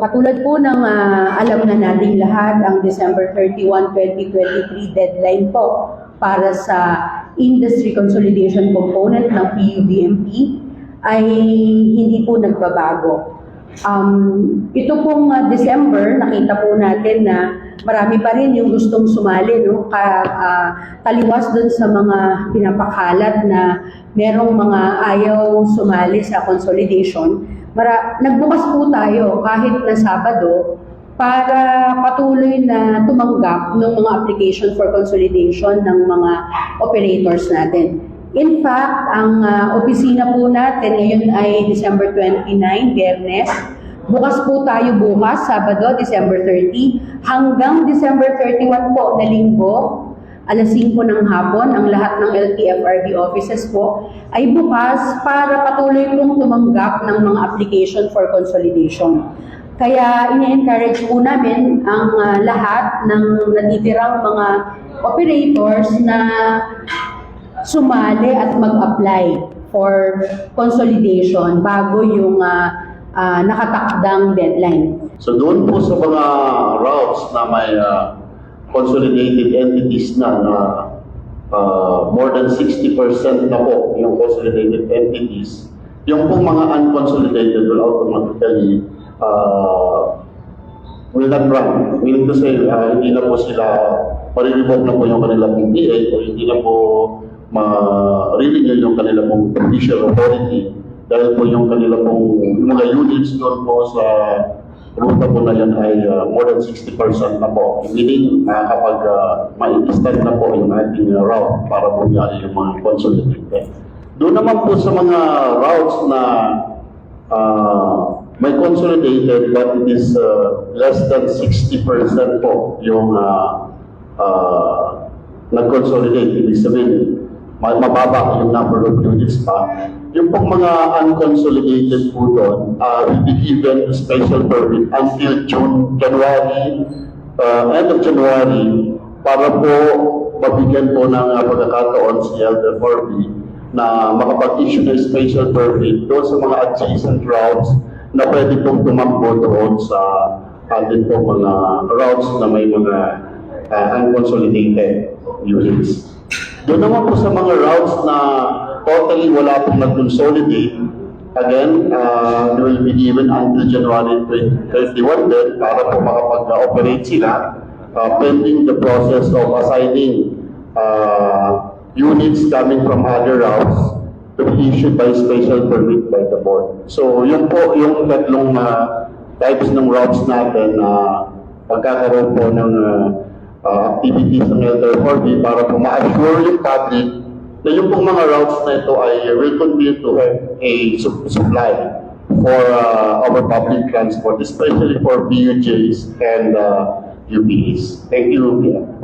katulad po ng ah, alam na nating lahat, ang December 31, 2023 deadline po para sa industry consolidation component ng PUBMP ay hindi po nagbabago. Um, ito pong ah, December, nakita po natin na marami pa rin yung gustong sumali, no? Ka, ah, taliwas dun sa mga pinapakalat na merong mga ayaw sumali sa consolidation. Mara, nagbukas po tayo kahit na Sabado para patuloy na tumanggap ng mga application for consolidation ng mga operators natin. In fact, ang ah, opisina po natin ngayon ay December 29, Biyernes. Bukas po tayo bukas, Sabado, December 30, hanggang December 31 po na linggo, alas 5 ng hapon, ang lahat ng LTFRB offices po ay bukas para patuloy pong tumanggap ng mga application for consolidation. Kaya ini-encourage po namin ang ah, lahat ng natitirang mga operators na sumali at mag-apply for consolidation bago yung ah, ah, nakatakdang deadline. So doon po sa mga routes na may ah, consolidated entities na na ah, more than 60% na po yung consolidated entities, yung pong mga unconsolidated will automatically uh, will not run. Meaning to say, ah, hindi na po sila, marirevoke na po yung kanilang PPA o hindi na po ma-renew yung kanilang pong judicial authority dahil po yung kanilang pong mga units doon po sa ruta po na yan ay ah, more than 60% na po. Meaning, uh, kapag uh, ma-extend na po yung ating uh, route para niya yung mga consolidated. Doon naman po sa mga routes na uh, may consolidated but it is uh, less than 60% po yung uh, uh, nag-consolidate. Ibig sabihin, mababa yung number of units pa. Yung pong mga unconsolidated po doon, uh, will be given special permit until June, January, uh, end of January, para po mabigyan po ng uh, pagkakataon si LTFRB na makapag-issue ng special permit doon sa mga adjacent routes na pwede pong tumakbo doon sa ating po mga routes na may mga uh, unconsolidated units. Doon naman po sa mga routes na totally wala pong nag-consolidate, again, uh, they will be given until January 2021 din para po makapag-operate sila uh, pending the process of assigning uh, units coming from other routes to be issued by special permit by the board. So, yun po yung tatlong uh, types ng routes natin na pagkakaroon po ng uh, uh, activities ng LTFRB para po ma-assure yung public na yung pong mga routes na ito ay will continue to have a su- supply for uh, our public transport, especially for BUJs and uh, UPs. Thank you.